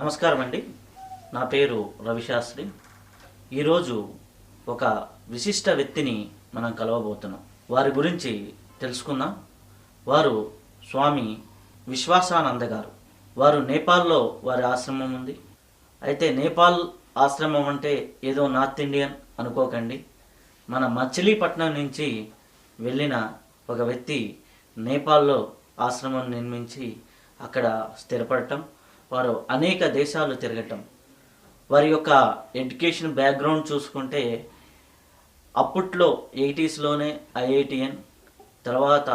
నమస్కారం అండి నా పేరు రవిశాస్త్రి. ఈరోజు ఒక విశిష్ట వ్యక్తిని మనం కలవబోతున్నాం. వారి గురించి తెలుసుకుందాం. వారు స్వామి విశ్వాసానంద గారు. వారు నేపాల్లో వారి ఆశ్రమం ఉంది. అయితే నేపాల్ ఆశ్రమం అంటే ఏదో నార్త్ ఇండియన్ అనుకోకండి. మన మచిలీపట్నం నుంచి వెళ్ళిన ఒక వ్యక్తి నేపాల్లో ఆశ్రమం నిర్మించి అక్కడ స్థిరపడటం. వారు అనేక దేశాలు తిరగటం. వారి యొక్క ఎడ్యుకేషన్ బ్యాక్గ్రౌండ్ చూసుకుంటే అప్పట్లో ఎయిటీస్లోనే ఐఐటిఎన్ తర్వాత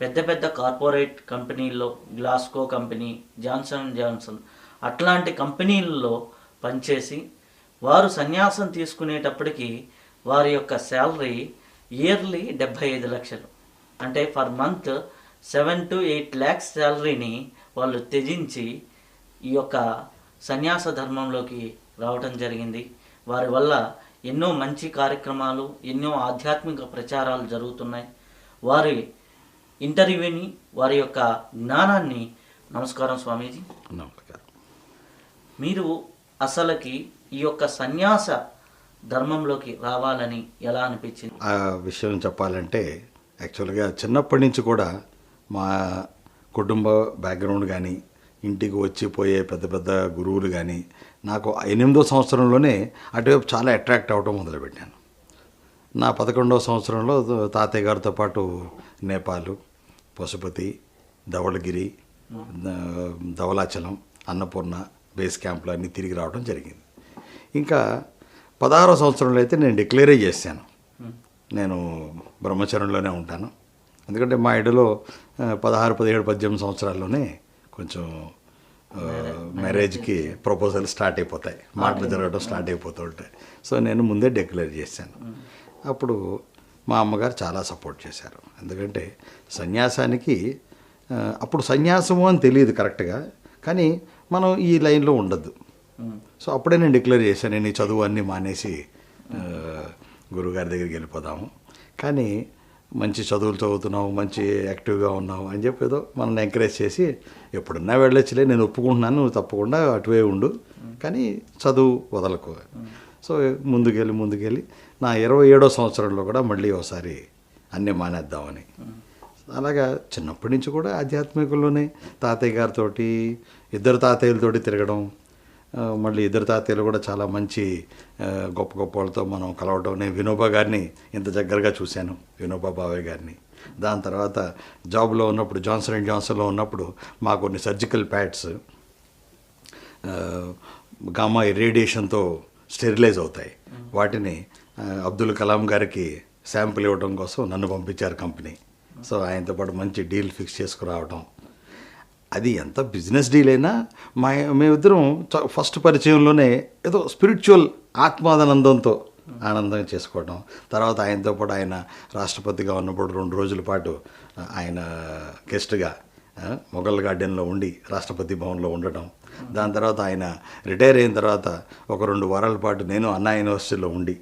పెద్ద పెద్ద కార్పొరేట్ కంపెనీల్లో Glaxo company Johnson and Johnson అట్లాంటి కంపెనీల్లో పనిచేసి వారు సన్యాసం తీసుకునేటప్పటికి వారి యొక్క శాలరీ ఇయర్లీ డెబ్భై ఐదు లక్షలు. అంటే for month seven to eight lakhs శాలరీని వాళ్ళు త్యజించి ఈ యొక్క సన్యాస ధర్మంలోకి రావటం జరిగింది. వారి వల్ల ఎన్నో మంచి కార్యక్రమాలు ఎన్నో ఆధ్యాత్మిక ప్రచారాలు జరుగుతున్నాయి. వారి ఇంటర్వ్యూని వారి యొక్క జ్ఞానాన్ని నమస్కారం స్వామీజీ. నమస్కారం. మీరు అసలుకి ఈ యొక్క సన్యాస ధర్మంలోకి రావాలని ఎలా అనిపించింది? ఆ విషయం చెప్పాలంటే యాక్చువల్గా చిన్నప్పటి నుంచి కూడా మా కుటుంబ బ్యాక్గ్రౌండ్ కానీ ఇంటికి వచ్చి పోయే పెద్ద పెద్ద గురువులు కానీ నాకు ఎనిమిదో సంవత్సరంలోనే అటువైపు చాలా అట్రాక్ట్ అవ్వటం మొదలుపెట్టాను. నా పదకొండవ సంవత్సరంలో తాతయ్య గారితో పాటు నేపాలు పశుపతి ధవళగిరి ధవలాచలం అన్నపూర్ణ బేస్ క్యాంపులు అన్నీ తిరిగి రావడం జరిగింది. ఇంకా పదహారో సంవత్సరంలో అయితే నేను డిక్లేరే చేశాను. నేను బ్రహ్మచరణలోనే ఉంటాను. ఎందుకంటే మా ఇడలో పదహారు పదిహేడు పద్దెనిమిది సంవత్సరాల్లోనే కొంచెం మ్యారేజ్కి ప్రపోజల్ స్టార్ట్ అయిపోతాయి. మాటలు జరగడం స్టార్ట్ అయిపోతూ ఉంటాయి. సో నేను ముందే డిక్లేర్ చేశాను. అప్పుడు మా అమ్మగారు చాలా సపోర్ట్ చేశారు. ఎందుకంటే సన్యాసానికి అప్పుడు సన్యాసము అని తెలియదు కరెక్ట్గా కానీ మనం ఈ లైన్లో ఉండద్దు. సో అప్పుడే నేను డిక్లేర్ చేశాను. నేను ఈ చదువు అన్నీ మానేసి గురువుగారి దగ్గరికి వెళ్ళిపోదాము. కానీ మంచి చదువులు చదువుతున్నావు మంచి యాక్టివ్గా ఉన్నావు అని చెప్పి ఏదో మనల్ని ఎంకరేజ్ చేసి ఎప్పుడన్నా వెళ్ళొచ్చులే నేను ఒప్పుకుంటున్నాను నువ్వు తప్పకుండా అటువే ఉండు. కానీ చదువు వదలకు. సో ముందుకెళ్ళి ముందుకెళ్ళి నా ఇరవై ఏడో సంవత్సరంలో కూడా మళ్ళీ ఒకసారి అన్నీ మానేద్దామని. అలాగా చిన్నప్పటి నుంచి కూడా ఆధ్యాత్మికంలోనే తాతయ్య గారితోటి ఇద్దరు తాతయ్యలతోటి తిరగడం మళ్ళీ ఇద్దరు తాతయ్యలు కూడా చాలా మంచి గొప్ప గొప్ప వాళ్ళతో మనం కలవడం నేను వినోబా గారిని ఇంత దగ్గరగా చూశాను వినోబా బాబాయ్ గారిని. దాని తర్వాత జాబ్లో ఉన్నప్పుడు జాన్సన్ అండ్ జాన్సన్లో ఉన్నప్పుడు మా కొన్ని సర్జికల్ ప్యాడ్స్ గామా రేడియేషన్తో స్టెరిలైజ్ అవుతాయి. వాటిని అబ్దుల్ కలాం గారికి శాంపుల్ ఇవ్వడం కోసం నన్ను పంపించారు కంపెనీ. సో ఆయనతో పాటు మంచి డీల్ ఫిక్స్ చేసుకురావడం. అది ఎంత బిజినెస్ డీల్ అయినా మా మేమిద్దరం చ- ఫస్ట్ పరిచయంలోనే ఏదో స్పిరిచువల్ ఆత్మానందంతో ఆనందంగా చేసుకోవడం తర్వాత ఆయనతో పాటు ఆయన రాష్ట్రపతిగా ఉన్నప్పుడు రెండు రోజుల పాటు ఆయన గెస్ట్గా మొఘల్ గార్డెన్లో ఉండి రాష్ట్రపతి భవన్లో ఉండటం. దాని తర్వాత ఆయన రిటైర్ అయిన తర్వాత ఒక రెండు వారాల పాటు నేను అన్నా యూనివర్సిటీలో ఉండి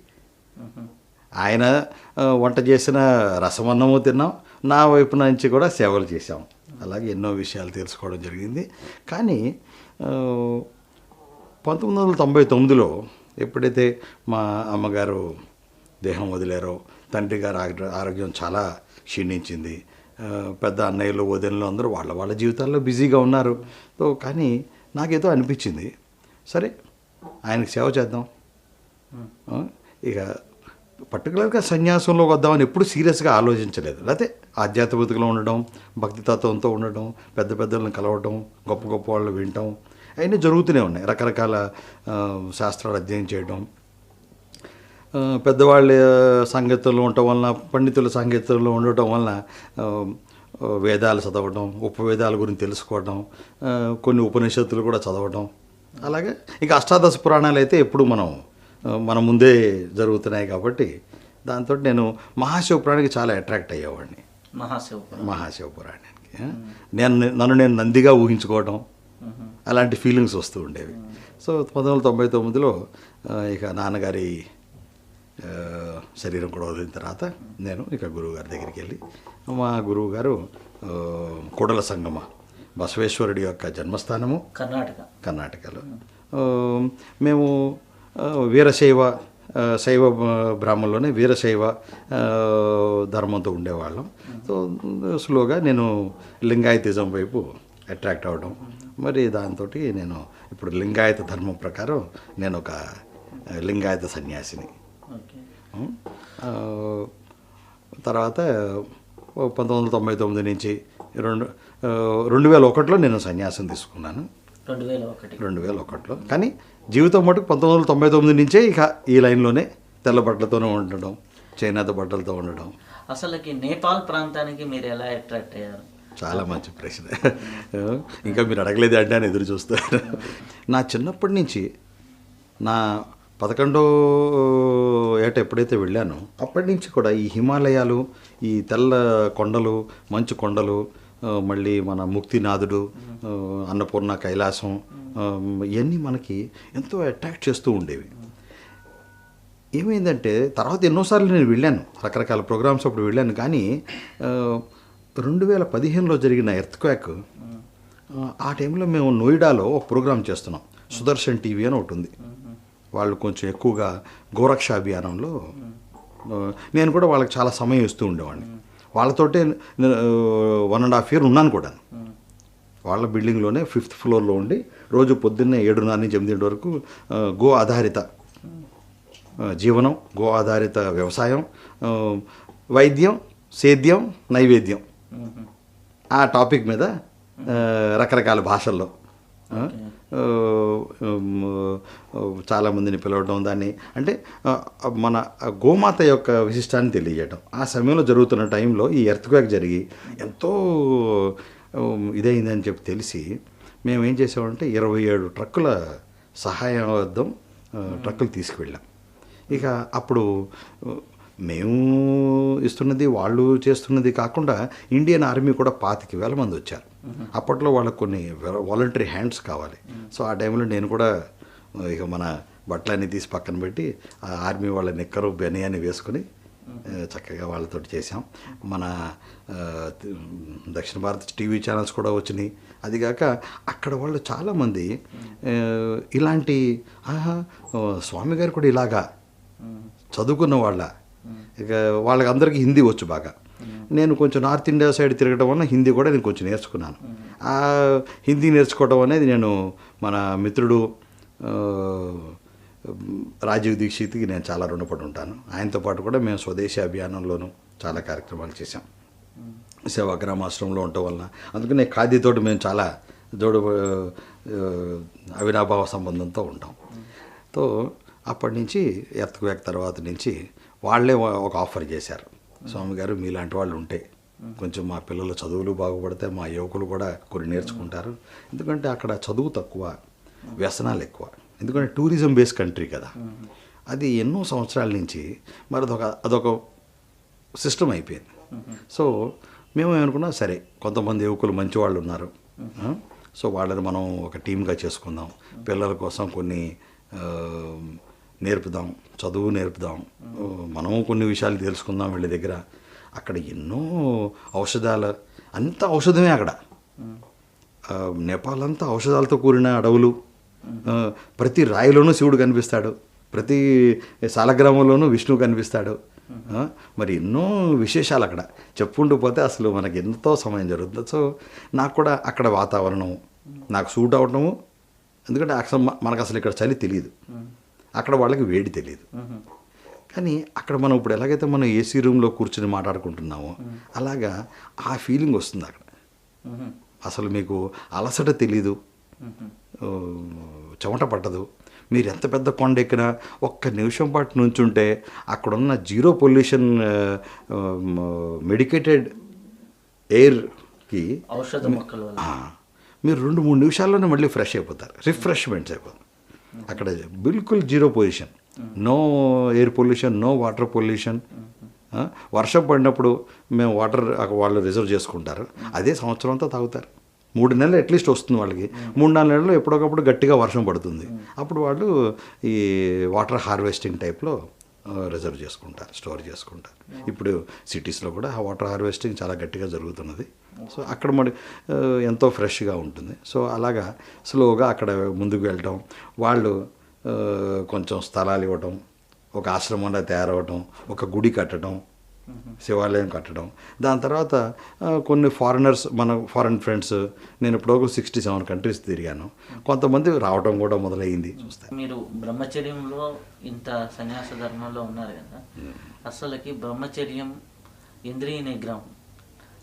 ఆయన వంట చేసిన రసమన్నము తిన్నాం. నా వైపు నుంచి కూడా సేవలు చేశాం. అలాగే ఎన్నో విషయాలు తెలుసుకోవడం జరిగింది. కానీ పంతొమ్మిది వందల తొంభై తొమ్మిదిలో ఎప్పుడైతే మా అమ్మగారు దేహం వదిలారో తండ్రి గారు ఆరోగ్యం చాలా క్షీణించింది. పెద్ద అన్నయ్యలు వదినలు అందరూ వాళ్ళ వాళ్ళ జీవితాల్లో బిజీగా ఉన్నారు. సో కానీ నాకేదో అనిపించింది. సరే ఆయనకి సేవ చేద్దాం. ఇక పర్టికులర్గా సన్యాసంలో వద్దామని ఎప్పుడు సీరియస్గా ఆలోచించలేదు. లేకపోతే ఆధ్యాత్మికతలో ఉండడం భక్తి తత్వంతో ఉండడం పెద్ద పెద్దలను కలవడం గొప్ప గొప్ప వాళ్ళు వినటం అవన్నీ జరుగుతూనే ఉన్నాయి. రకరకాల శాస్త్రాలు అధ్యయనం చేయడం పెద్దవాళ్ళ సంగీతంలో ఉండటం వలన పండితుల సంగీతంలో ఉండటం వలన వేదాలు చదవడం ఉపవేదాల గురించి తెలుసుకోవడం కొన్ని ఉపనిషత్తులు కూడా చదవడం అలాగే ఇంకా అష్టాదశ పురాణాలు అయితే ఎప్పుడు మనం మన ముందే జరుగుతున్నాయి కాబట్టి దాంతో నేను మహాశివపురాణానికి చాలా అట్రాక్ట్ అయ్యేవాడిని. మహాశివ మహాశివపురాణానికి ఆ. నేను నన్ను నేను నందిగా ఊహించుకోవడం అలాంటి ఫీలింగ్స్ వస్తూ ఉండేవి. సో పంతొమ్మిది వందల తొంభై తొమ్మిదిలో ఇక నాన్నగారి శరీరం కూడా వదిలిన తర్వాత నేను ఇక గురువు గారి దగ్గరికి వెళ్ళి మా గురువు గారు కొడల సంగమ బసవేశ్వరుడి యొక్క జన్మస్థానము కర్ణాటక. కర్ణాటకలో. మేము వీరశైవ శైవ బ్రాహ్మణులోనే వీరశైవ ధర్మంతో ఉండేవాళ్ళం. సో స్లోగా నేను లింగాయతిజం వైపు అట్రాక్ట్ అవ్వడం మరి దాంతో నేను ఇప్పుడు లింగాయత ధర్మం ప్రకారం నేను ఒక లింగాయత సన్యాసిని. తర్వాత పంతొమ్మిది వందల తొంభై తొమ్మిది నుంచి రెండు రెండు వేల ఒకటిలో నేను సన్యాసం తీసుకున్నాను. రెండు వేల ఒకటి రెండు వేల ఒకటిలో కానీ జీవితం మటుకు పంతొమ్మిది వందల తొంభై తొమ్మిది నుంచే ఇక ఈ లైన్లోనే తెల్ల బట్టలతోనే ఉండడం చేనేత బట్టలతో ఉండడం. అసలుకి నేపాల్ ప్రాంతానికి మీరు ఎలా అట్రాక్ట్ అయ్యారు? చాలా మంచి ప్రశ్న. ఇంకా మీరు అడగలేదు అంటే అని ఎదురు చూస్తారు. నా చిన్నప్పటి నుంచి నా పదకొండో ఏట ఎప్పుడైతే వెళ్ళానో అప్పటి నుంచి కూడా ఈ హిమాలయాలు ఈ తెల్ల కొండలు మంచు కొండలు మళ్ళీ మన ముక్తినాథుడు అన్నపూర్ణ కైలాసం ఇవన్నీ మనకి ఎంతో అట్రాక్ట్ చేస్తూ ఉండేవి. ఏమైందంటే తర్వాత ఎన్నోసార్లు నేను వెళ్ళాను. రకరకాల ప్రోగ్రామ్స్ అప్పుడు వెళ్ళాను. కానీ రెండు వేల పదిహేనులో జరిగిన ఎర్త్ క్వాక్ ఆ టైంలో మేము నోయిడాలో ఒక ప్రోగ్రామ్ చేస్తున్నాం. సుదర్శన్ టీవీ అని ఒకటి ఉంది. వాళ్ళు కొంచెం ఎక్కువగా గోరక్ష అభియానంలో నేను కూడా వాళ్ళకి చాలా సమయం ఇస్తూ ఉండేవాడిని. వాళ్ళతోటే వన్ అండ్ హాఫ్ ఇయర్ ఉన్నాను కూడా వాళ్ళ బిల్డింగ్లోనే ఫిఫ్త్ ఫ్లోర్లో ఉండి రోజు పొద్దున్నే ఏడున్నర నుంచి ఎనిమిది వరకు గో ఆధారిత జీవనం గో ఆధారిత వ్యవసాయం వైద్యం సేద్యం నైవేద్యం. ఆ టాపిక్ మీద రకరకాల భాషల్లో. చాలామందిని పిలవడం దాన్ని. అంటే మన గోమాత యొక్క విశిష్టాన్ని తెలియజేయడం ఆ సమయంలో జరుగుతున్న టైంలో ఈ ఎర్త్క్వేక్ జరిగి ఎంతో ఇదైందని చెప్పి తెలిసి మేము ఏం చేసామంటే ఇరవై ఏడు ట్రక్కుల సహాయార్థం ట్రక్కులు తీసుకువెళ్ళాం. ఇక అప్పుడు మేము ఇస్తున్నది వాళ్ళు చేస్తున్నది కాకుండా ఇండియన్ ఆర్మీ కూడా పాతిక వేల మంది వచ్చారు. అప్పట్లో వాళ్ళకు కొన్ని వాలంటరీ హ్యాండ్స్ కావాలి. సో ఆ టైంలో నేను కూడా ఇక మన బట్టలన్నీ తీసి పక్కన పెట్టి ఆ ఆర్మీ వాళ్ళ నిక్కరు బెనియాని వేసుకొని చక్కగా వాళ్ళతో చేసాం మన దక్షిణ భారత టీవీ ఛానల్స్ కూడా వచ్చినాయి. అదిగాక అక్కడ వాళ్ళు చాలామంది ఇలాంటి ఆహా స్వామి గారు కూడా ఇలాగా చదువుకున్న వాళ్ళ ఇక వాళ్ళకి అందరికీ హిందీ వచ్చు బాగా. నేను కొంచెం నార్త్ ఇండియా సైడ్ తిరగడం వల్ల హిందీ కూడా నేను కొంచెం నేర్చుకున్నాను. ఆ హిందీ నేర్చుకోవడం అనేది నేను మన మిత్రుడు రాజీవ్ దీక్షిత్కి నేను చాలా రుణపడి ఉంటాను. ఆయనతో పాటు కూడా మేము స్వదేశీ అభియానంలోనూ చాలా కార్యక్రమాలు చేశాం. సేవాగ్రామాశ్రమంలో ఉండటం వలన. అందుకనే ఖాదీతోటి మేము చాలా జోడు అవినాభావ సంబంధంతో ఉంటాం. తో అప్పటి నుంచి ఎర్త్క్వేక్ తర్వాత నుంచి వాళ్ళే ఒక ఆఫర్ చేశారు. స్వామి గారు మీలాంటి వాళ్ళు ఉంటే కొంచెం మా పిల్లల చదువులు బాగుపడితే మా యువకులు కూడా కొన్ని నేర్చుకుంటారు. ఎందుకంటే అక్కడ చదువు తక్కువ వ్యసనాలు ఎక్కువ. ఎందుకంటే టూరిజం బేస్ కంట్రీ కదా. అది ఎన్నో సంవత్సరాల నుంచి మరి అదొక అదొక సిస్టమ్ అయిపోయింది. సో మేము ఏమనుకున్నాం సరే కొంతమంది యువకులు మంచి వాళ్ళు ఉన్నారు. సో వాళ్ళని మనం ఒక టీమ్గా చేసుకుందాం. పిల్లల కోసం కొన్ని నేర్పుదాం చదువు నేర్పుదాం. మనము మనం కొన్ని విషయాలు తెలుసుకుందాం వీళ్ళ దగ్గర. అక్కడ ఎన్నో ఔషధాల అంత ఔషధమే అక్కడ. నేపాల్ అంతా ఔషధాలతో కూడిన అడవులు. ప్రతి రాయిలోనూ శివుడు కనిపిస్తాడు. ప్రతి సాలగ్రామంలోనూ విష్ణువు కనిపిస్తాడు. మరి ఎన్నో విశేషాలు అక్కడ. చెప్పుకుంటూ పోతే అసలు మనకి ఎంతో సమయం జరుగుతుంది. సో నాకు కూడా అక్కడ వాతావరణం నాకు సూట్ అవటము ఎందుకంటే మనకు అసలు ఇక్కడ చలి తెలియదు. అక్కడ వాళ్ళకి వేడి తెలియదు కానీ అక్కడ మనం ఇప్పుడు ఎలాగైతే మనం ఏసీ రూమ్లో కూర్చుని మాట్లాడుకుంటున్నామో అలాగా ఆ ఫీలింగ్ వస్తుంది అక్కడ. అసలు మీకు అలసట తెలీదు చెమట పట్టదు. మీరు ఎంత పెద్ద కొండ ఎక్కినా ఒక్క నిమిషం పాటు నుంచుంటే అక్కడున్న జీరో పొల్యూషన్ మెడికేటెడ్ ఎయిర్కి ఔషధ మొక్కల మీరు రెండు మూడు నిమిషాల్లోనే మళ్ళీ ఫ్రెష్ అయిపోతారు. రిఫ్రెష్మెంట్స్ అయిపోతారు అక్కడ బిల్కుల్ zero pollution no air pollution no water pollution. వర్షం పడినప్పుడు మేము వాటర్ వాళ్ళు రిజర్వ్ చేసుకుంటారు. అదే సంవత్సరం అంతా తాగుతారు. మూడు నెలలు అట్లీస్ట్ వస్తుంది వాళ్ళకి. మూడు నాలుగు నెలలు ఎప్పుడొకప్పుడు గట్టిగా వర్షం పడుతుంది. అప్పుడు వాళ్ళు ఈ వాటర్ హార్వెస్టింగ్ టైప్లో రిజర్వ్ చేసుకుంటారు స్టోర్ చేసుకుంటారు ఇప్పుడు సిటీస్లో కూడా ఆ వాటర్ హార్వెస్టింగ్ చాలా గట్టిగా జరుగుతున్నది. సో అక్కడ మరి ఎంతో ఫ్రెష్గా ఉంటుంది. సో అలాగా స్లోగా అక్కడ ముందుకు వెళ్ళటం వాళ్ళు కొంచెం స్థలాలు ఇవ్వటం ఒక ఆశ్రమంలో తయారవటం ఒక గుడి కట్టడం శివాలయం కట్టడం. దాని తర్వాత కొన్ని ఫారినర్స్ మన ఫారిన్ ఫ్రెండ్స్ నేను ఇప్పుడు సిక్స్టీ సెవెన్ కంట్రీస్ తిరిగాను. కొంతమంది రావడం కూడా మొదలయ్యింది. చూస్తాను మీరు బ్రహ్మచర్యంలో ఇంత సన్యాస ధర్మంలో ఉన్నారు కదా అసలుకి బ్రహ్మచర్యం ఇంద్రియ నిగ్రహం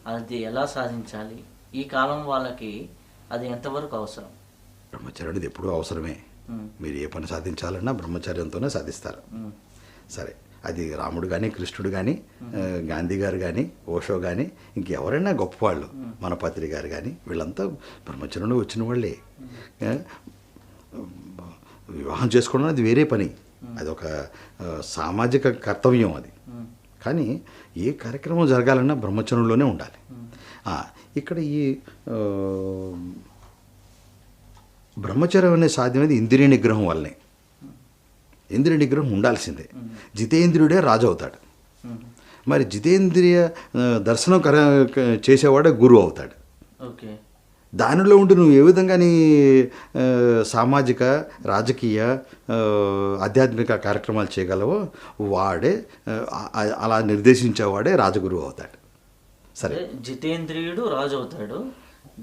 అది ఎలా సాధించాలి? ఈ కాలం వాళ్ళకి అది ఎంతవరకు అవసరం? బ్రహ్మచర్యం అనేది ఎప్పుడూ అవసరమే. మీరు ఏ పని సాధించాలన్నా బ్రహ్మచర్యంతోనే సాధిస్తారు. సరే. అది రాముడు కానీ కృష్ణుడు కానీ గాంధీ గారు కానీ ఓషో కానీ ఇంకెవరైనా గొప్పవాళ్ళు మన పత్రి గారు కానీ వీళ్ళంతా బ్రహ్మచరణంలో వచ్చిన వాళ్ళే. వివాహం చేసుకోవడం అది వేరే పని. అది ఒక సామాజిక కర్తవ్యం అది. కానీ ఏ కార్యక్రమం జరగాలన్నా బ్రహ్మచర్యంలోనే ఉండాలి. ఇక్కడ ఈ బ్రహ్మచర్యం అనే సాధ్యమైనది ఇంద్రియ నిగ్రహం వల్లనే. ఇంద్రియ నిగ్రహం ఉండాల్సిందే. జితేంద్రియుడే రాజు అవుతాడు మరి జితేంద్రియ దర్శనం కర చేసేవాడే గురువు అవుతాడు. ఓకే. దానిలో ఉండి నువ్వు ఏ విధంగా నీ సామాజిక రాజకీయ ఆధ్యాత్మిక కార్యక్రమాలు చేయగలవో వాడే అలా నిర్దేశించేవాడే రాజగురువు అవుతాడు. సరే. జితేంద్రియుడు రాజు అవుతాడు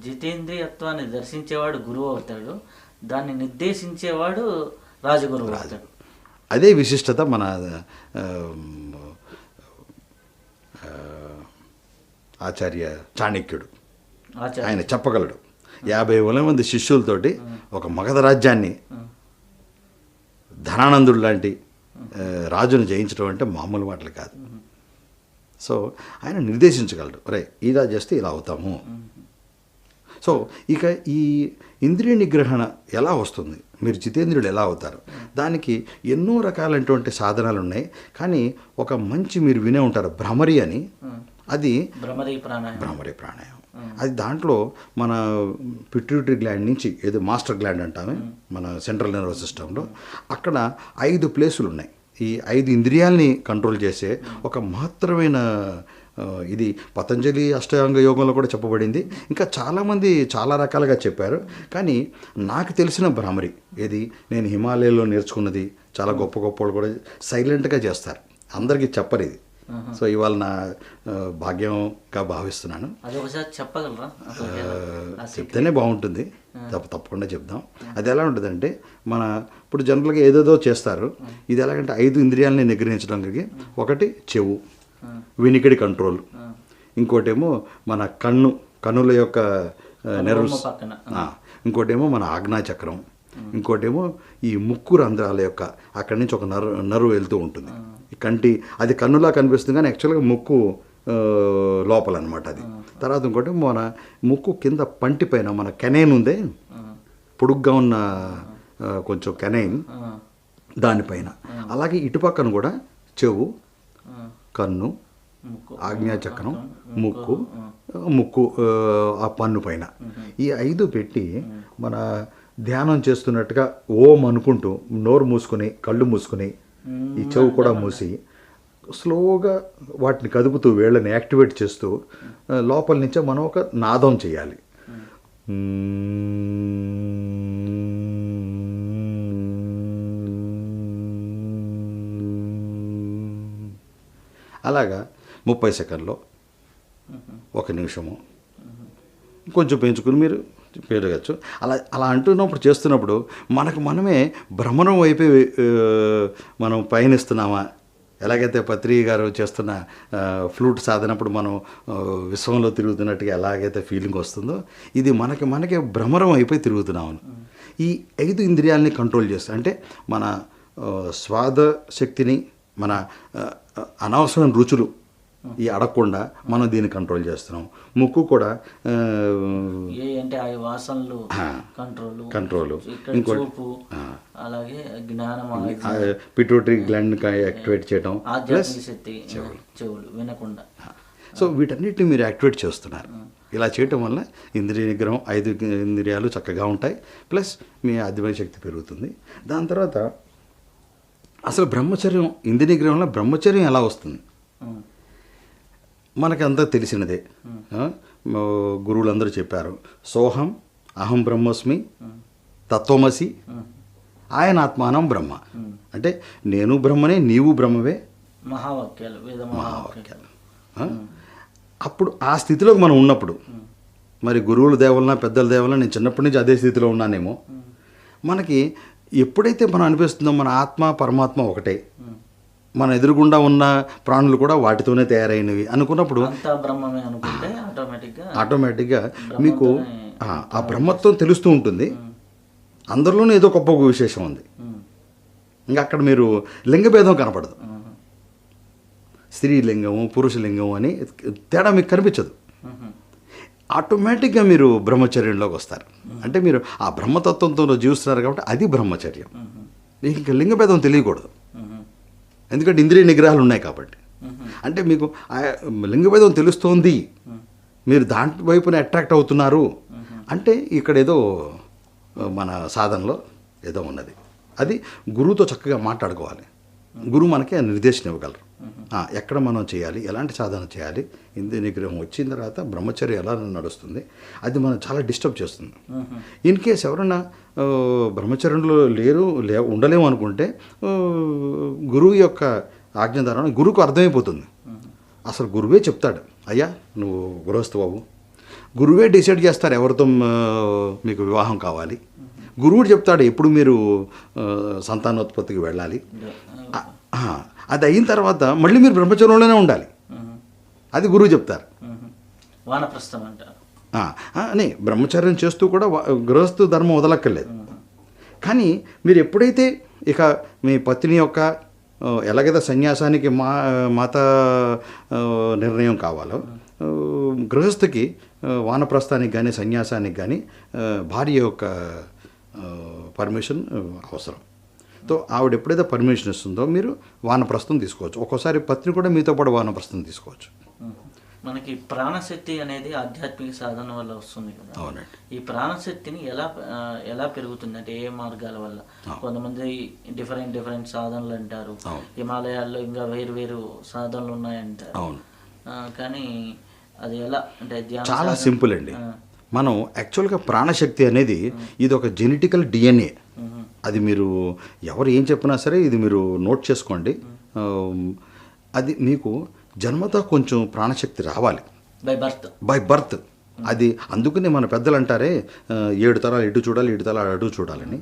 జితేంద్రియత్వాన్ని దర్శించేవాడు గురువు అవుతాడు. దాన్ని నిర్దేశించేవాడు రాజగురువు అవుతాడు. అదే విశిష్టత మన ఆచార్య చాణక్యుడు. ఆయన చెప్పగలడు. యాభై వేల మంది శిష్యులతోటి ఒక మగధ రాజ్యాన్ని ధనానందుడు లాంటి రాజును జయించడం అంటే మామూలు మాటలు కాదు. సో ఆయన నిర్దేశించగలడు. ఒరే ఇలా చేస్తే ఇలా అవుతాము. సో ఇక ఈ ఇంద్రియ నిగ్రహణ ఎలా వస్తుంది? మీరు జితేంద్రుడు ఎలా అవుతారు? దానికి ఎన్నో రకాలైనటువంటి సాధనాలు ఉన్నాయి కానీ ఒక మంచి మీరు వినే ఉంటారు భ్రమరి అని. అది భ్రమరీ ప్రాణాయామం. భ్రమరి ప్రాణాయామం. అది దాంట్లో మన పిట్యూటరీ గ్లాండ్ నుంచి ఏదో మాస్టర్ గ్లాండ్ అంటామే మన సెంట్రల్ నర్వస్ సిస్టంలో అక్కడ ఐదు ప్లేసులు ఉన్నాయి ఈ ఐదు ఇంద్రియాల్ని కంట్రోల్ చేసే ఒక మహత్తరమైన ఇది పతంజలి అష్టాంగ యోగంలో కూడా చెప్పబడింది. ఇంకా చాలామంది చాలా రకాలుగా చెప్పారు. కానీ నాకు తెలిసిన భ్రమరి ఏది? నేను హిమాలయాల్లో నేర్చుకున్నది చాలా గొప్ప గొప్ప వాళ్ళు కూడా సైలెంట్గా చేస్తారు. అందరికీ చెప్పరు ఇది. సో ఇవాళ నా భాగ్యంగా భావిస్తున్నాను. చెప్పగలరా. చెప్తేనే బాగుంటుంది. తప్ప తప్పకుండా చెప్దాం. అది ఎలా ఉంటుందంటే మన ఇప్పుడు జనరల్గా ఏదేదో చేస్తారు. ఇది ఎలాగంటే ఐదు ఇంద్రియాలని నిగ్రహించడానికి ఒకటి చెవు వినికిడి కంట్రోల్. ఇంకోటేమో మన కన్ను కన్నుల యొక్క నెర్వ్స్ ఇంకోటేమో మన ఆజ్ఞా చక్రం. ఇంకోటేమో ఈ ముక్కు రంధ్రాల యొక్క అక్కడి నుంచి ఒక నరు నరువు వెళ్తూ ఉంటుంది. కంటి అది కన్నులా కనిపిస్తుంది కానీ యాక్చువల్గా ముక్కు లోపల అనమాట అది. తర్వాత ఇంకోటి మన ముక్కు కింద పంటి పైన మన కెనైన్ ఉందే? పొడుగ్గా ఉన్న కొంచెం కెనైన్ దానిపైన. అలాగే ఇటుపక్కన కూడా చెవు కన్ను ఆజ్ఞాచక్రం ముక్కు ముక్కు ఆ, పన్ను పైన. ఈ ఐదు పెట్టి మన ధ్యానం చేస్తున్నట్టుగా ఓం అనుకుంటూ నోరు మూసుకుని కళ్ళు మూసుకుని ఈ చెవు కూడా మూసి స్లోగా వాటిని కదుపుతూ వేళ్ళని యాక్టివేట్ చేస్తూ లోపల నుంచే మనం ఒక నాదం చేయాలి. అలాగా ముప్పై సెకండ్లో ఒక నిమిషము. కొంచెం పెంచుకుని మీరు పెరగచ్చు. అలా అలా అంటున్నప్పుడు చేస్తున్నప్పుడు మనకు మనమే భ్రమణం వైపే మనం పయనిస్తున్నామా? ఎలాగైతే పత్రి గారు చేస్తున్న ఫ్లూట్ సాధనప్పుడు మనం విశ్వంలో తిరుగుతున్నట్టుగా ఎలాగైతే ఫీలింగ్ వస్తుందో ఇది మనకి మనకే భ్రమరం అయిపోయి తిరుగుతున్నాము ఈ ఐదు ఇంద్రియాలని కంట్రోల్ చేస్తాం అంటే మన స్వాద శక్తిని మన అనవసరమైన రుచులు ఈ అడగకుండా మనం దీన్ని కంట్రోల్ చేస్తున్నాం. ముక్కు కూడా ఆ, ఏ అంటే ఆ వాసనలు. కంట్రోల్ ఇంకోటి అలాగే జ్ఞానం పిట్యూటరీ గ్లాండ్ యాక్టివేట్ చేయడం శక్తి చెవులు. వినకుండా. సో వీటన్నిటిని మీరు యాక్టివేట్ చేస్తున్నారు. ఇలా చేయటం వల్ల ఇంద్రియ నిగ్రహం ఐదు ఇంద్రియాలు చక్కగా ఉంటాయి ప్లస్ మీ ఆధ్యాత్మిక శక్తి పెరుగుతుంది. దాని తర్వాత అసలు బ్రహ్మచర్యం ఇంద్రియ గ్రహంలో బ్రహ్మచర్యం ఎలా వస్తుంది? ఉమ్, మనకంతా తెలిసినదే. గురువులందరూ చెప్పారు. సోహం అహం బ్రహ్మస్మి తత్వమసి ఆయన ఆత్మానం బ్రహ్మ. అంటే నేను బ్రహ్మనే నీవు బ్రహ్మవే? మహావాక్యాలు మహావాక్యాలు? అప్పుడు ఆ స్థితిలోకి మనం ఉన్నప్పుడు మరి గురువుల దేవలన పెద్దల దేవలన నేను చిన్నప్పటి నుంచి అదే స్థితిలో ఉన్నానేమో మనకి ఎప్పుడైతే మనం అనిపిస్తుందో మన ఆత్మ పరమాత్మ ఒకటే. మన ఎదురుగుండా ఉన్న ప్రాణులు కూడా వాటితోనే తయారైనవి. అనుకున్నప్పుడు ఆటోమేటిక్గా మీకు ఆ, బ్రహ్మత్వం తెలుస్తూ ఉంటుంది. అందరిలోనూ ఏదో గొప్ప విశేషం ఉంది. ఇంకా అక్కడ మీరు లింగభేదం కనపడదు. స్త్రీలింగము పురుషలింగం అని తేడా మీకు కనిపించదు. ఆటోమేటిక్గా మీరు బ్రహ్మచర్యంలోకి వస్తారు. అంటే మీరు ఆ బ్రహ్మతత్వంతో జీవిస్తున్నారు కాబట్టి అది బ్రహ్మచర్యం. మీకు ఇంకా లింగభేదం తెలియకూడదు. ఎందుకంటే ఇంద్రియ నిగ్రహాలు ఉన్నాయి కాబట్టి. అంటే మీకు లింగభేదం తెలుస్తోంది. మీరు దాంట్ వైపున అట్రాక్ట్ అవుతున్నారు. అంటే ఇక్కడ ఏదో మన సాధనలో ఏదో ఉన్నది. అది గురువుతో చక్కగా మాట్లాడుకోవాలి. గురువు మనకి నిర్దేశం ఇవ్వగలరు. ఎక్కడ మనం చేయాలి ఎలాంటి సాధన చేయాలి ఇంద్రియ నిగ్రహం వచ్చిన తర్వాత బ్రహ్మచర్యం ఎలా నడుస్తుంది అది మనం చాలా డిస్టర్బ్ చేస్తుంది. ఇన్ కేస్ ఎవరైనా ఆ, బ్రహ్మచర్యంలో లేరు లే ఉండలేము అనుకుంటే గురువు యొక్క ఆజ్ఞ ద్వారా గురువుకు అర్థమైపోతుంది. అసలు గురువే చెప్తాడు అయ్యా నువ్వు గృహస్థ బాబు గురువే డిసైడ్ చేస్తారు ఎవరితో మీకు వివాహం కావాలి. గురువుడు చెప్తాడు ఎప్పుడు మీరు సంతానోత్పత్తికి వెళ్ళాలి. అది అయిన తర్వాత మళ్ళీ మీరు బ్రహ్మచర్యంలోనే ఉండాలి. ఉమ్, అది గురువు చెప్తారు. వానప్రస్థం అంటారు. ఆ, అని బ్రహ్మచర్యం చేస్తూ కూడా గృహస్థు ధర్మం వదలక్కర్లేదు. కానీ మీరు ఎప్పుడైతే ఇక మీ పత్ని యొక్క ఎలాగైతే సన్యాసానికి మా మాత నిర్ణయం కావాలో గృహస్థుకి వానప్రస్థానికి కానీ సన్యాసానికి కానీ భార్య యొక్క పర్మిషన్ అవసరం. తో ఆవిడ ఎప్పుడైతే పర్మిషన్ ఇస్తుందో మీరు వానప్రస్థం తీసుకోవచ్చు. ఒక్కోసారి పత్ని కూడా మీతో పాటు వానప్రస్థం తీసుకోవచ్చు. మనకి ప్రాణశక్తి అనేది ఆధ్యాత్మిక సాధన వల్ల వస్తుంది కదా. అవునండి. ఈ ప్రాణశక్తిని ఎలా ఎలా పెరుగుతుంది? అంటే ఏ మార్గాల వల్ల? కొంతమంది డిఫరెంట్ డిఫరెంట్ సాధనలు అంటారు. హిమాలయాల్లో ఇంకా వేరు వేరు సాధనలు ఉన్నాయంటారు. అవును. కానీ అది ఎలా? అంటే చాలా సింపుల్ అండి. మనం యాక్చువల్గా ప్రాణశక్తి అనేది ఇది ఒక జెనెటికల్ డిఎన్ఏ అది మీరు ఎవరు ఏం చెప్పినా సరే ఇది మీరు నోట్ చేసుకోండి. అది మీకు జన్మతో కొంచెం ప్రాణశక్తి రావాలి. బై బర్త్ బై బర్త్ అది అందుకనే మన పెద్దలు అంటారే ఏడు తరాలు ఇటు చూడాలి ఏడు తరాలు అటు చూడాలని.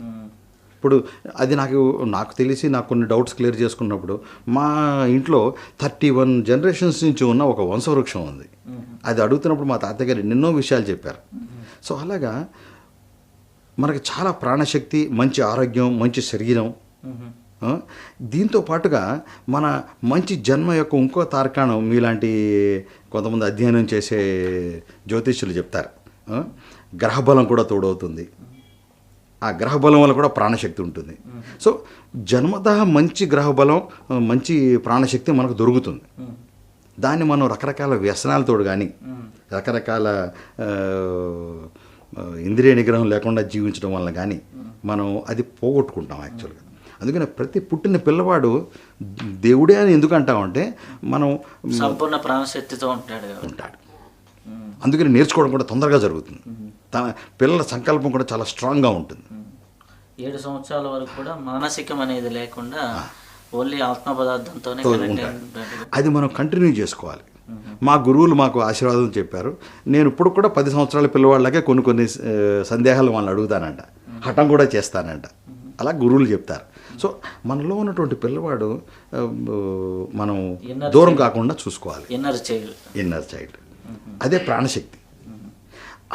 ఇప్పుడు అది నాకు నాకు తెలిసి నాకు కొన్ని డౌట్స్ క్లియర్ చేసుకున్నప్పుడు మా ఇంట్లో థర్టీ వన్ జనరేషన్స్ నుంచి ఉన్న ఒక వంశవృక్షం ఉంది. అది అడుగుతున్నప్పుడు మా తాతయ్య గారు ఎన్నెన్నో విషయాలు చెప్పారు. సో అలాగా మనకి చాలా ప్రాణశక్తి మంచి ఆరోగ్యం మంచి శరీరం. దీంతో పాటుగా మన మంచి జన్మ యొక్క ఇంకో తార్కాణం మీలాంటి కొంతమంది అధ్యయనం చేసే జ్యోతిష్యులు చెప్తారు. గ్రహబలం కూడా తోడవుతుంది. ఆ గ్రహబలం వల్ల కూడా ప్రాణశక్తి ఉంటుంది. సో జన్మత మంచి గ్రహబలం మంచి ప్రాణశక్తి మనకు దొరుకుతుంది. దాన్ని మనం రకరకాల వ్యసనాలతో కానీ రకరకాల ఇంద్రియ నిగ్రహం లేకుండా జీవించడం వల్ల కానీ మనం అది పోగొట్టుకుంటాం యాక్చువల్గా. అందుకని ప్రతి పుట్టిన పిల్లవాడు దేవుడే అని ఎందుకు అంటామంటే మనం సంపూర్ణ ప్రాణశక్తితో ఉంటాడు ఉంటాడు. అందుకని నేర్చుకోవడం కూడా తొందరగా జరుగుతుంది. తన పిల్లల సంకల్పం కూడా చాలా స్ట్రాంగ్గా ఉంటుంది. ఏడు సంవత్సరాల వరకు కూడా మానసికం అనేది లేకుండా ఓన్లీ ఆత్మ పదార్థంతోనే ఉంటాడు అది మనం కంటిన్యూ చేసుకోవాలి. మా గురువులు మాకు ఆశీర్వాదం చెప్పారు. నేను ఇప్పుడు కూడా పది సంవత్సరాల పిల్లవాళ్ళకే కొన్ని కొన్ని సందేహాలు వాళ్ళని అడుగుతానంట. హఠం కూడా చేస్తానంట. అలా గురువులు చెప్తారు. సో మనలో ఉన్నటువంటి పిల్లవాడు మనం దూరం కాకుండా చూసుకోవాలి. ఇన్నర్ చైల్డ్ ఇన్నర్ చైల్డ్ అదే ప్రాణశక్తి.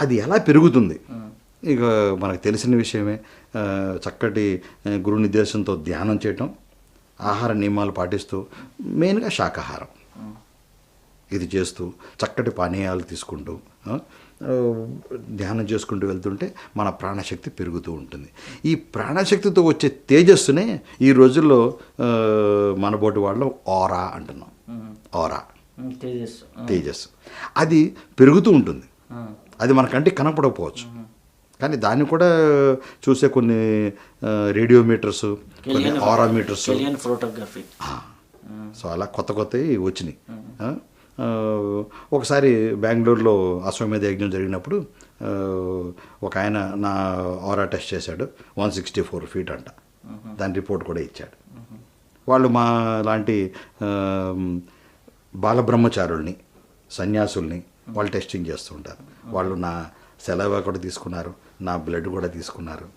అది ఎలా పెరుగుతుంది? ఇక మనకు తెలిసిన విషయమే చక్కటి గురు నిర్దేశంతో ధ్యానం చేయటం ఆహార నియమాలు పాటిస్తూ మెయిన్గా శాకాహారం. ఇది చేస్తూ చక్కటి పానీయాలు తీసుకుంటూ ధ్యానం చేసుకుంటూ వెళ్తుంటే మన ప్రాణశక్తి పెరుగుతూ ఉంటుంది. ఈ ప్రాణశక్తితో వచ్చే తేజస్సునే ఈ రోజుల్లో మన బోటి వాళ్ళు ఆరా అంటున్నాం. ఆరా. తేజస్ తేజస్సు. అది పెరుగుతూ ఉంటుంది. అది మన కంటికి కనపడకపోవచ్చు. కానీ దాన్ని కూడా చూసే కొన్ని రేడియో మీటర్స్ కొన్ని ఆరా మీటర్స్ ఫోటోగ్రఫీ సో అలా కొత్త కొత్తవి వచ్చినాయి. ఒకసారి బెంగళూరులో అశ్వమేధ యజ్ఞం జరిగినప్పుడు ఒక ఆయన నా ఆరా టెస్ట్ చేశాడు. వన్ సిక్స్టీ ఫోర్ ఫీట్ అంట. దాని రిపోర్ట్ కూడా ఇచ్చాడు. వాళ్ళు మా లాంటి బాలబ్రహ్మచారుల్ని సన్యాసుల్ని వాళ్ళు టెస్టింగ్ చేస్తూ ఉంటారు. వాళ్ళు నా సెలవు కూడా తీసుకున్నారు. నా బ్లడ్ కూడా తీసుకున్నారు.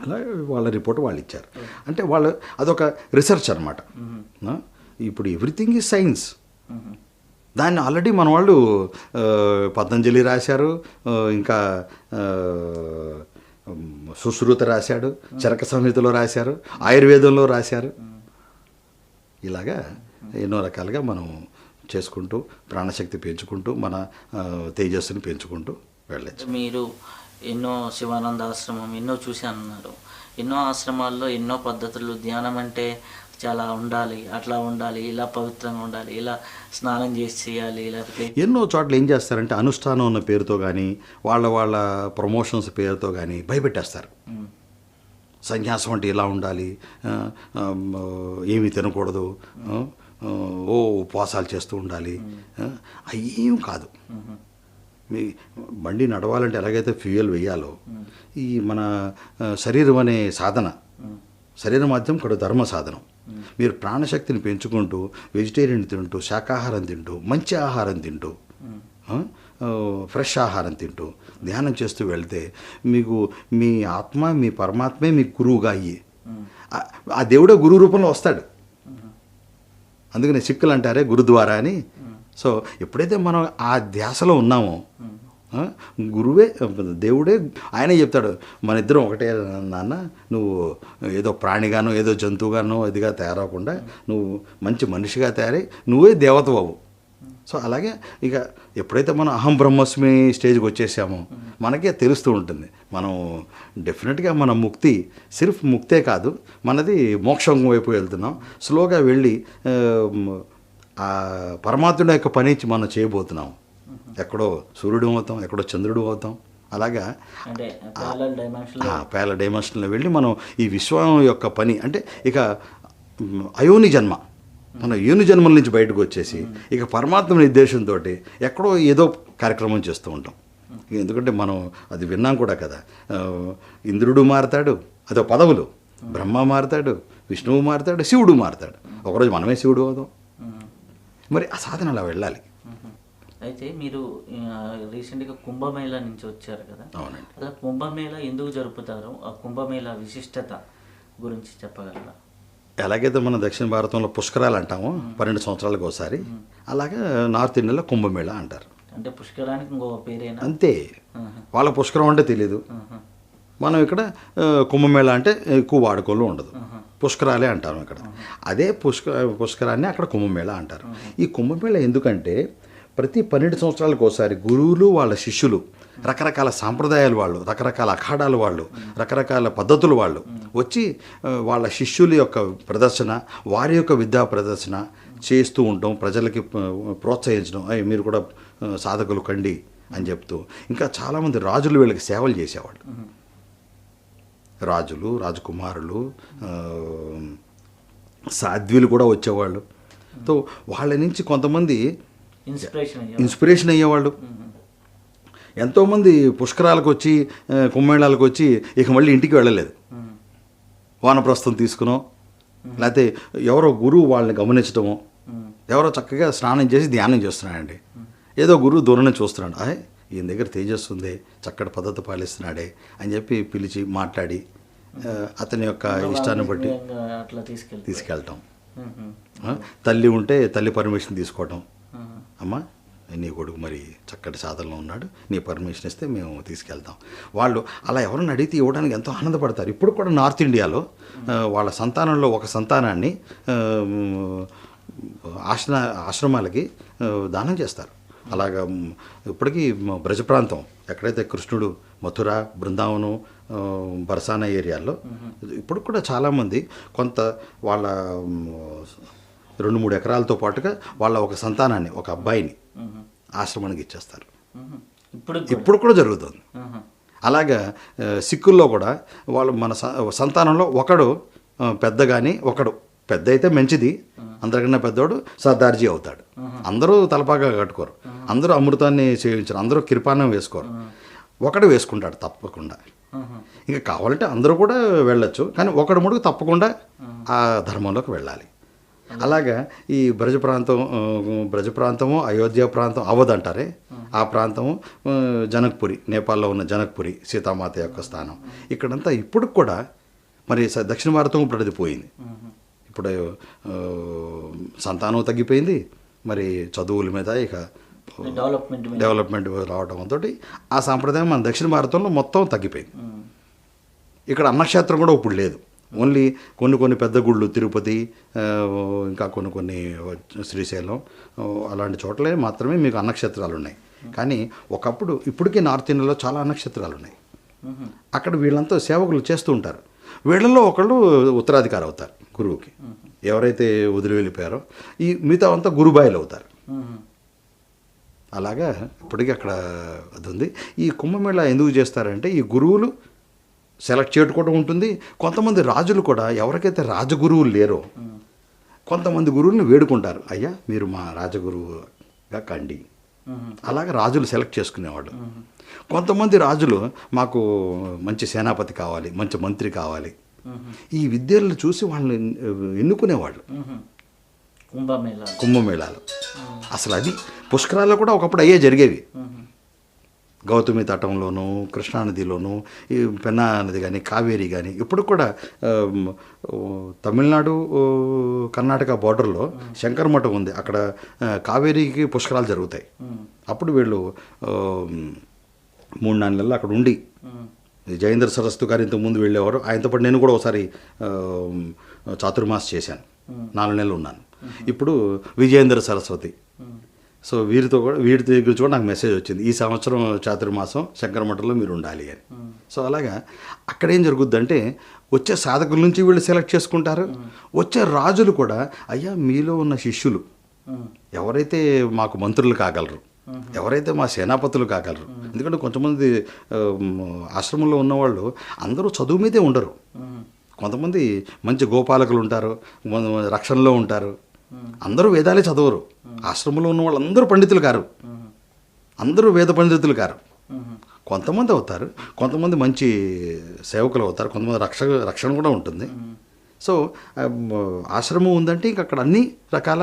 అలా వాళ్ళ రిపోర్ట్ వాళ్ళు ఇచ్చారు. అంటే వాళ్ళు అదొక రీసెర్చ్ అనమాట ఇప్పుడు ఎవ్రీథింగ్ ఈజ్ సైన్స్ దాన్ని ఆల్రెడీ మన వాళ్ళు పతంజలి రాశారు ఇంకా సుశ్రుత రాశాడు చరక సంహితలో రాశారు ఆయుర్వేదంలో రాశారు. ఇలాగా ఎన్నో రకాలుగా మనం చేసుకుంటూ ప్రాణశక్తి పెంచుకుంటూ మన తేజస్సుని పెంచుకుంటూ వెళ్ళచ్చు. మీరు ఎన్నో శివానంద ఆశ్రమం ఎన్నో చూశానన్నారు. ఎన్నో ఆశ్రమాల్లో ఎన్నో పద్ధతులు ధ్యానం అంటే చాలా ఉండాలి అట్లా ఉండాలి ఇలా పవిత్రంగా ఉండాలి ఇలా స్నానం చేసి చేయాలి లేకపోతే ఎన్నో చోట్ల ఏం చేస్తారంటే అనుష్ఠానం ఉన్న పేరుతో కానీ వాళ్ళ వాళ్ళ ప్రమోషన్స్ పేరుతో కానీ భయపెట్టేస్తారు. సన్యాసం అంటే ఇలా ఉండాలి ఏమీ తినకూడదు ఓ ఉపవాసాలు చేస్తూ ఉండాలి అవి ఏం కాదు. మీ బండి నడవాలంటే ఎలాగైతే ఫ్యూయల్ వేయాలో ఈ మన శరీరం అనే సాధన శరీర మాధ్యం ఇక్కడ ధర్మ సాధనం. మీరు ప్రాణశక్తిని పెంచుకుంటూ వెజిటేరియన్ తింటూ శాకాహారం తింటూ మంచి ఆహారం తింటూ ఫ్రెష్ ఆహారం తింటూ ధ్యానం చేస్తూ వెళ్తే మీకు మీ ఆత్మ మీ పరమాత్మే మీకు గురువుగా అయ్యి ఆ- దేవుడే గురువు రూపంలో వస్తాడు. అందుకనే సిక్కులు అంటారే గురుద్వారా అని సో ఎప్పుడైతే మనం ఆ ధ్యాసలో ఉన్నామో గురువే దేవుడే ఆయనే చెప్తాడు మన ఇద్దరం ఒకటే నాన్న నువ్వు ఏదో ప్రాణిగానో ఏదో జంతువుగానో ఇదిగా తయారవకుండా నువ్వు మంచి మనిషిగా తయారై నువ్వే దేవతవు సో అలాగే ఇక ఎప్పుడైతే మనం అహం బ్రహ్మస్మి స్టేజ్కి వచ్చేసామో మనకే తెలుస్తూ ఉంటుంది మనం డెఫినెట్గా మన ముక్తి సిర్ఫ్ ముక్తే కాదు మనది మోక్షం వైపు వెళ్తున్నాం స్లోగా వెళ్ళి ఆ, పరమాత్ముడి యొక్క పని మనం చేయబోతున్నాం. ఎక్కడో సూర్యుడు అవుతాం ఎక్కడో చంద్రుడు అవుతాం. అలాగా పేల డైమెన్షన్లో వెళ్ళి మనం ఈ విశ్వం యొక్క పని అంటే ఇక అయోని జన్మ. మనం యోని జన్మల నుంచి బయటకు వచ్చేసి ఇక పరమాత్మ నిర్దేశంతో ఎక్కడో ఏదో కార్యక్రమం చేస్తూ ఉంటాం. ఎందుకంటే మనం అది విన్నాం కూడా కదా. ఇంద్రుడు మారతాడు అదో పదవులు. బ్రహ్మ మారతాడు విష్ణువు మారతాడు శివుడు మారతాడు. ఒకరోజు మనమే శివుడు అవుదాం. మరి ఆ సాధన అలా వెళ్ళాలి. అయితే మీరు రీసెంట్గా కుంభమేళా నుంచి వచ్చారు కదా? అవునండి. అలా కుంభమేళా ఎందుకు జరుపుతారు? ఆ కుంభమేళా విశిష్టత గురించి చెప్పగలరా? ఎలాగైతే మనం దక్షిణ భారతంలో పుష్కరాలు అంటామో పన్నెండు సంవత్సరాలకు ఒకసారి అలాగే నార్త్ ఇండియాలో కుంభమేళ అంటారు. అంటే పుష్కరానికి ఇంకో పేరేనా? అంతే. వాళ్ళ పుష్కరం అంటే తెలియదు మనం ఇక్కడ కుంభమేళ అంటే ఎక్కువ వాడుకోలు ఉండదు. పుష్కరాలే అంటారు అక్కడ. అదే పుష్క పుష్కరాన్ని అక్కడ కుంభమేళ అంటారు. ఈ కుంభమేళ ఎందుకంటే ప్రతి పన్నెండు సంవత్సరాలకు ఒకసారి గురువులు వాళ్ళ శిష్యులు రకరకాల సాంప్రదాయాలు వాళ్ళు రకరకాల అఖాడాలు వాళ్ళు రకరకాల పద్ధతులు వాళ్ళు వచ్చి వాళ్ళ శిష్యుల యొక్క ప్రదర్శన వారి యొక్క విద్యా ప్రదర్శన చేస్తూ ఉండటం ప్రజలకి ప్రోత్సహించడం అవి మీరు కూడా సాధకులు కండి అని చెప్తూ. ఇంకా చాలామంది రాజులు వీళ్ళకి సేవలు చేసేవాళ్ళు. రాజులు రాజకుమారులు సాధ్వులు కూడా వచ్చేవాళ్ళు. సో వాళ్ళ నుంచి కొంతమంది ఇన్స్పిరేషన్ అయ్యా ఇన్స్పిరేషన్ అయ్యేవాళ్ళు. ఎంతోమంది పుష్కరాలకు వచ్చి ఆ, కుంభమేళాలకు వచ్చి ఇక మళ్ళీ ఇంటికి వెళ్ళలేదు. వానప్రస్థం తీసుకునో లేకపోతే ఎవరో గురువు వాళ్ళని గమనించడమో ఎవరో చక్కగా స్నానం చేసి ధ్యానం చేస్తున్నాడండి. ఏదో గురువు దూరం చూస్తున్నాడు. అయ్ ఈయన దగ్గర తేజస్సు ఉంది చక్కటి పద్ధతి పాలిస్తున్నాడే అని చెప్పి పిలిచి మాట్లాడి అతని యొక్క ఇష్టాన్ని బట్టి అట్లా తీసుకెళ్తారు తీసుకెళ్ళటం తల్లి ఉంటే తల్లి పర్మిషన్ తీసుకోవటం. అమ్మా నీ కొడుకు మరి చక్కటి సాధనలో ఉన్నాడు నీ పర్మిషన్ ఇస్తే మేము తీసుకెళ్తాం. వాళ్ళు అలా ఎవరైనా అడిగితే ఇవ్వడానికి ఎంతో ఆనందపడతారు. ఇప్పుడు కూడా నార్త్ ఇండియాలో వాళ్ళ సంతానంలో ఒక సంతానాన్ని ఆశ్ర ఆశ్రమాలకి దానం చేస్తారు. అలాగా ఇప్పటికీ బ్రజ ప్రాంతం ఎక్కడైతే కృష్ణుడు మథుర బృందావనం బరసానా ఏరియాల్లో ఇప్పుడు కూడా చాలామంది కొంత వాళ్ళ రెండు మూడు ఎకరాలతో పాటుగా వాళ్ళ ఒక సంతానాన్ని ఒక అబ్బాయిని ఆశ్రమానికి ఇచ్చేస్తారు. ఇప్పుడు కూడా? ఇప్పుడు కూడా జరుగుతుంది. అలాగా సిక్కుల్లో కూడా వాళ్ళు మన స- సంతానంలో ఒకడు పెద్ద కానీ ఒకడు. పెద్ద అయితే మంచిది అందరికన్నా పెద్దోడు సర్దార్జీ అవుతాడు. అందరూ తలపాగా కట్టుకోరు. అందరూ అమృతాన్ని సేవించరు. అందరూ కిరపానం వేసుకోరు. ఒకడు వేసుకుంటాడు తప్పకుండా. ఇంకా కావాలంటే అందరూ కూడా వెళ్ళొచ్చు. కానీ ఒకడు ముడుగు తప్పకుండా ఆ ధర్మంలోకి వెళ్ళాలి. అలాగా ఈ బ్రజ ప్రాంతం బ్రజ ప్రాంతము అయోధ్య ప్రాంతం అవధ్ అంటారే ఆ ప్రాంతము జనక్పురి నేపాల్లో ఉన్న జనక్పురి సీతామాత యొక్క స్థానం. ఇక్కడంతా ఇప్పుడు కూడా మరి దక్షిణ భారతం ఇప్పుడు అది పోయింది ఇప్పుడు సంతానం తగ్గిపోయింది. మరి చదువుల మీద ఇక డెవలప్మెంట్ డెవలప్మెంట్ రావడంతో ఆ సాంప్రదాయం మన దక్షిణ భారతంలో మొత్తం తగ్గిపోయింది. ఇక్కడ అన్నక్షేత్రం కూడా ఇప్పుడు లేదు. ఓన్లీ కొన్ని కొన్ని పెద్ద గుళ్ళు తిరుపతి ఇంకా కొన్ని కొన్ని శ్రీశైలం అలాంటి చోట్లే మాత్రమే మీకు అన్నక్షేత్రాలు ఉన్నాయి. కానీ ఒకప్పుడు ఇప్పటికీ నార్త్ ఇండియాలో చాలా అన్నక్షేత్రాలు ఉన్నాయి. అక్కడ వీళ్ళంతా సేవకులు చేస్తూ ఉంటారు. వీళ్ళల్లో ఒకళ్ళు ఉత్తరాధికారి అవుతారు. గురువుకి. ఎవరైతే వదిలి వెళ్ళిపోయారో ఈ మిగతా అంతా గురుబాయిలు అవుతారు అలాగా ఇప్పటికీ అక్కడ అది ఉంది ఈ కుంభమేళ ఎందుకు చేస్తారంటే ఈ గురువులు సెలెక్ట్ చేసుకోవడం ఉంటుంది. కొంతమంది రాజులు కూడా ఎవరికైతే రాజగురువులు లేరో కొంతమంది గురువుల్ని వేడుకుంటారు. అయ్యా మీరు మా రాజగురువుగా కండి. అలాగే రాజులు సెలెక్ట్ చేసుకునేవాళ్ళు. కొంతమంది రాజులు మాకు మంచి సేనాపతి కావాలి మంచి మంత్రి కావాలి. ఈ విద్యలను చూసి వాళ్ళని ఎన్నుకునేవాళ్ళు మ్మ్. కుంభమేళా కుంభమేళాలు అసలు అది పుష్కరాల్లో కూడా ఒకప్పుడు అయ్యే జరిగేవి. గౌతమి తటంలోను కృష్ణానదిలోను ఈ పెన్నా నది కానీ కావేరి కానీ ఇప్పుడు కూడా తమిళనాడు కర్ణాటక బార్డర్లో శంకర్ మఠం ఉంది అక్కడ కావేరికి పుష్కరాలు జరుగుతాయి. అప్పుడు వీళ్ళు మూడు నాలుగు నెలలు అక్కడ ఉండి. జయేంద్ర సరస్సు గారు ఇంతకు ముందు వెళ్ళేవారు. ఆయనతో పాటు నేను కూడా ఒకసారి చాతుర్మాస్ చేశాను. నాలుగు నెలలు ఉన్నాను. ఇప్పుడు విజయేంద్ర సరస్వతి. సో వీరితో కూడా వీరి దగ్గర కూడా నాకు మెసేజ్ వచ్చింది. ఈ సంవత్సరం చాతుర్మాసం శంకరమఠంలో మీరు ఉండాలి అని. సో అలాగా అక్కడ ఏం జరుగుద్దంటే వచ్చే సాధకుల నుంచి వీళ్ళు సెలెక్ట్ చేసుకుంటారు. వచ్చే రాజులు కూడా అయ్యా మీలో ఉన్న శిష్యులు. ఎవరైతే మాకు మంత్రులు కాగలరు ఎవరైతే మా సేనాపతులు కాగలరు. ఎందుకంటే కొంతమంది ఆశ్రమంలో ఉన్నవాళ్ళు అందరూ చదువు మీదే ఉండరు. కొంతమంది మంచి గోపాలకులు ఉంటారు కొంతమంది రక్షణలో ఉంటారు. అందరూ వేదాలే చదవరు. ఆశ్రమంలో ఉన్న వాళ్ళందరూ పండితులు కారు. అందరూ వేద పండితులు కారు. కొంతమంది అవుతారు కొంతమంది మంచి సేవకులు అవుతారు కొంతమంది రక్ష రక్షణ కూడా ఉంటుంది. సో ఆశ్రమం ఉందంటే ఇంక అక్కడ అన్ని రకాల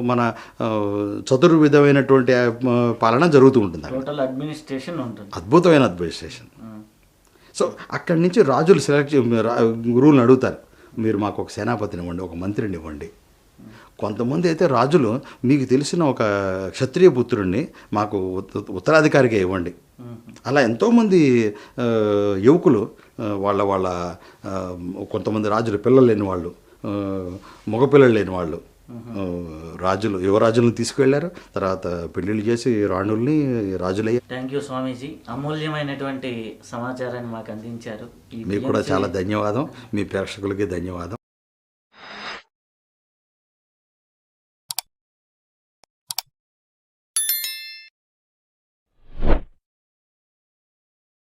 మన చతుర్విధమైనటువంటి పాలన జరుగుతూ ఉంటుంది. టోటల్ అడ్మినిస్ట్రేషన్ ఉంటుంది అద్భుతమైన అడ్మినిస్ట్రేషన్. సో అక్కడి నుంచి రాజులు సెలెక్ట్ గురువులను అడుగుతారు మీరు మాకు ఒక సేనాపతిని ఇవ్వండి ఒక మంత్రిని ఇవ్వండి కొంతమంది అయితే రాజులు మీకు తెలిసిన ఒక క్షత్రియ పుత్రుడిని మాకు ఉత్త- ఉత్తరాధికారిగా ఇవ్వండి. అలా ఎంతోమంది యువకులు వాళ్ళ వాళ్ళ కొంతమంది రాజులు పిల్లలు లేని వాళ్ళు మగపిల్లలు లేని వాళ్ళు రాజులు యువరాజులను తీసుకువెళ్ళారు. తర్వాత పెళ్ళిళ్ళు చేసి రాణుల్ని రాజులయ్యారు. థ్యాంక్ యూ స్వామీజీ. అమూల్యమైనటువంటి సమాచారాన్ని మాకు అందించారు. మీకు కూడా చాలా ధన్యవాదం. మీ ప్రేక్షకులకి ధన్యవాదం.